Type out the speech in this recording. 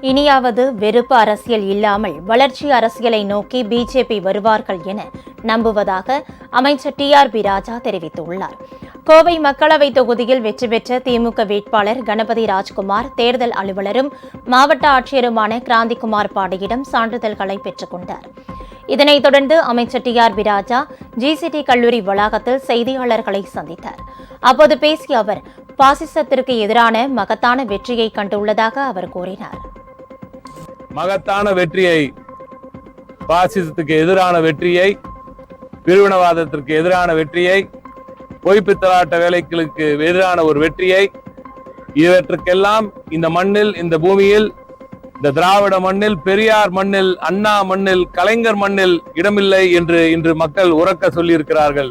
இனியாவது வெறுப்பு அரசியல் இல்லாமல் வளர்ச்சி அரசியலை நோக்கி பிஜேபி வருவார்கள் என நம்புவதாக அமைச்சர் டி ஆர் பி ராஜா தெரிவித்துள்ளார். கோவை மக்களவை தொகுதியில் வெற்றி பெற்ற திமுக வேட்பாளர் கணபதி ராஜ்குமார் தேர்தல் அலுவலரும் மாவட்ட ஆட்சியருமான கிராந்திகுமார் பாடியிடம் சான்றிதழ்களை பெற்றுக் கொண்டார். இதனைத் தொடர்ந்து அமைச்சர் T R B Raja GCT கல்லூரி வளாகத்தில் செய்தியாளர்களை சந்தித்தார். அப்போது பேசிய அவர் பாசிசத்திற்கு எதிரான மகத்தான வெற்றியை கண்டுள்ளதாக அவர் கூறினார். மகத்தான வெற்றியை பாசிசத்துக்கு எதிரான வெற்றியை பிரிவினவாதத்திற்கு எதிரான வெற்றியை பொய்ப்பித்தலாட்ட வேலைகளுக்கு எதிரான ஒரு வெற்றியை இவற்றுக்கெல்லாம் இந்த மண்ணில் இந்த பூமியில் இந்த திராவிட மண்ணில் பெரியார் மண்ணில் அண்ணா மண்ணில் கலைஞர் மண்ணில் இடமில்லை என்று இன்று மக்கள் உறக்க சொல்லியிருக்கிறார்கள்.